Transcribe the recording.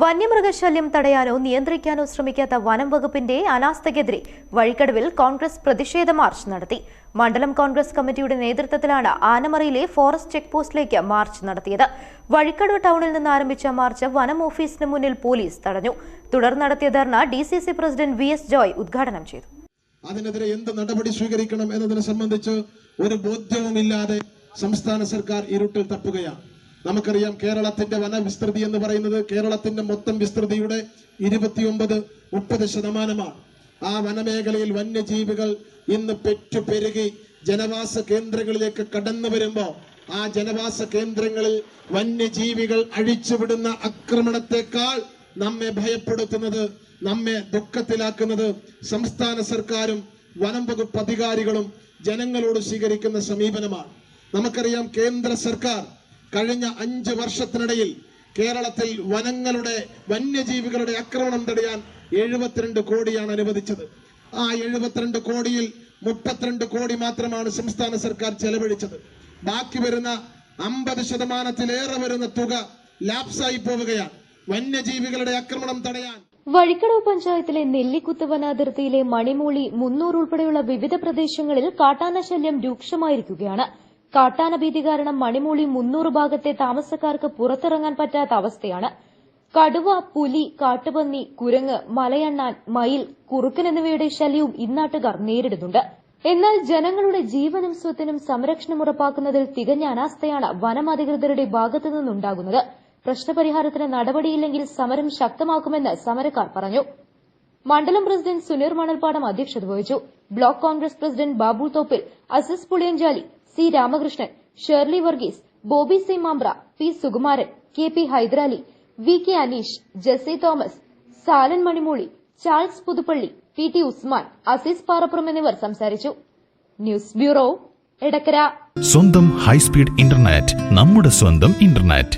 വന്യമൃഗശല്യം തടയാനോ നിയന്ത്രിക്കാനോ ശ്രമിക്കാത്ത വനം വകുപ്പിന്റെ അനാസ്ഥയ്ക്കെതിരെ വഴിക്കടവിൽ കോൺഗ്രസ് പ്രതിഷേധ മാർച്ച് നടത്തി. മണ്ഡലം കോൺഗ്രസ് കമ്മിറ്റിയുടെ നേതൃത്വത്തിലാണ് ആനമറയിലെ ഫോറസ്റ്റ് ചെക്ക് പോസ്റ്റിലേക്ക് മാർച്ച് നടത്തിയത്. വഴിക്കടവ് ടൗണിൽ നിന്ന് ആരംഭിച്ച മാർച്ച് വനം ഓഫീസിന് മുന്നിൽ പോലീസ് തടഞ്ഞു. തുടർന്ന് നടത്തിയ dharna D C C president V S Joy ഉദ്ഘാടനം ചെയ്തു. അതിനെതിരെ എന്ത് നടപടി സ്വീകരിക്കണം എന്നതിനെ സംബന്ധിച്ച് ഒരു ബോധ്യവുമില്ലാതെ സംസ്ഥാന സർക്കാർ ഇരുട്ടിൽ തപ്പുകയാണ്. നമുക്കറിയാം കേരളത്തിന്റെ വനവിസ്തൃതി എന്ന് പറയുന്നത് കേരളത്തിന്റെ മൊത്തം വിസ്തൃതിയുടെ ഇരുപത്തിയൊമ്പത് മുപ്പത് ശതമാനമാണ്. ആ വനമേഖലയിൽ വന്യജീവികൾ ഇന്ന് പെറ്റു പെരുകി ജനവാസ കേന്ദ്രങ്ങളിലേക്ക് കടന്നു വരുമ്പോൾ ആ ജനവാസ കേന്ദ്രങ്ങളിൽ വന്യജീവികൾ അഴിച്ചുവിടുന്ന ആക്രമണത്തെക്കാൾ നമ്മെ ഭയപ്പെടുത്തുന്നത് നമ്മെ ദുഃഖത്തിലാക്കുന്നത് സംസ്ഥാന സർക്കാരും വനം വകുപ്പ് അധികാരികളും ജനങ്ങളോട് സ്വീകരിക്കുന്ന സമീപനമാണ്. നമുക്കറിയാം കേന്ദ്ര സർക്കാർ കഴിഞ്ഞ അഞ്ച് വർഷത്തിനിടയിൽ കേരളത്തിൽ വനങ്ങളുടെ വന്യജീവികളുടെ ആക്രമണം തടയാൻ എഴുപത്തിരണ്ട് കോടിയാണ് അനുവദിച്ചത്. ആ എഴുപത്തിരണ്ട് കോടിയിൽ മുപ്പത്തിരണ്ട് കോടി മാത്രമാണ് സംസ്ഥാന സർക്കാർ ചെലവഴിച്ചത്. ബാക്കി വരുന്ന അമ്പത് ശതമാനത്തിലേറെ വരുന്ന തുക ലാപ്സായി പോവുകയാണ്. വന്യജീവികളുടെ ആക്രമണം തടയാൻ. വഴിക്കടവ് പഞ്ചായത്തിലെ നെല്ലിക്കുത്ത് വനാതിർത്തിയിലെ മണിമൂളി മുന്നൂർ ഉൾപ്പെടെയുള്ള വിവിധ പ്രദേശങ്ങളിൽ കാട്ടാന ശല്യം രൂക്ഷമായിരിക്കുകയാണ്. കാട്ടാന ഭീതി കാരണം മണിമൂളി മുന്നൂറ് ഭാഗത്തെ താമസക്കാർക്ക് പുറത്തിറങ്ങാൻ പറ്റാത്ത അവസ്ഥയാണ്. കടുവ പുലി കാട്ടുപന്നി കുരങ്ങ് മലയണ്ണാൻ മയിൽ കുറുക്കൻ എന്നിവയുടെ ശല്യവും ഇന്നാട്ടുകാർ നേരിടുന്നുണ്ട്. എന്നാൽ ജനങ്ങളുടെ ജീവനും സ്വത്തിനും സംരക്ഷണം ഉറപ്പാക്കുന്നതിൽ തികഞ്ഞ അനാസ്ഥയാണ് വനം അധികൃതരുടെ ഭാഗത്തു നിന്നുണ്ടാകുന്നത്. പ്രശ്നപരിഹാരത്തിന് നടപടിയില്ലെങ്കിൽ സമരം ശക്തമാക്കുമെന്ന് സമരക്കാർ പറഞ്ഞു. മണ്ഡലം പ്രസിഡന്റ് സുനീർ മണൽപ്പാടം അധ്യക്ഷത വഹിച്ചു. Block Congress president Babu Thoppil Asis Puliyanchali C Ramakrishnan Shirley Varghese Bobby C Mampra P Sukumaran K P Hyderali V K Aneesh Jessy Thomas Salan Manimooli Charles Puthuppally P T Usman Azeez Parappuram എന്നിവർ സംസാരിച്ചു. News bureau Edakkara. സ്വന്തം high speed internet നമ്മുടെ സ്വന്തം internet.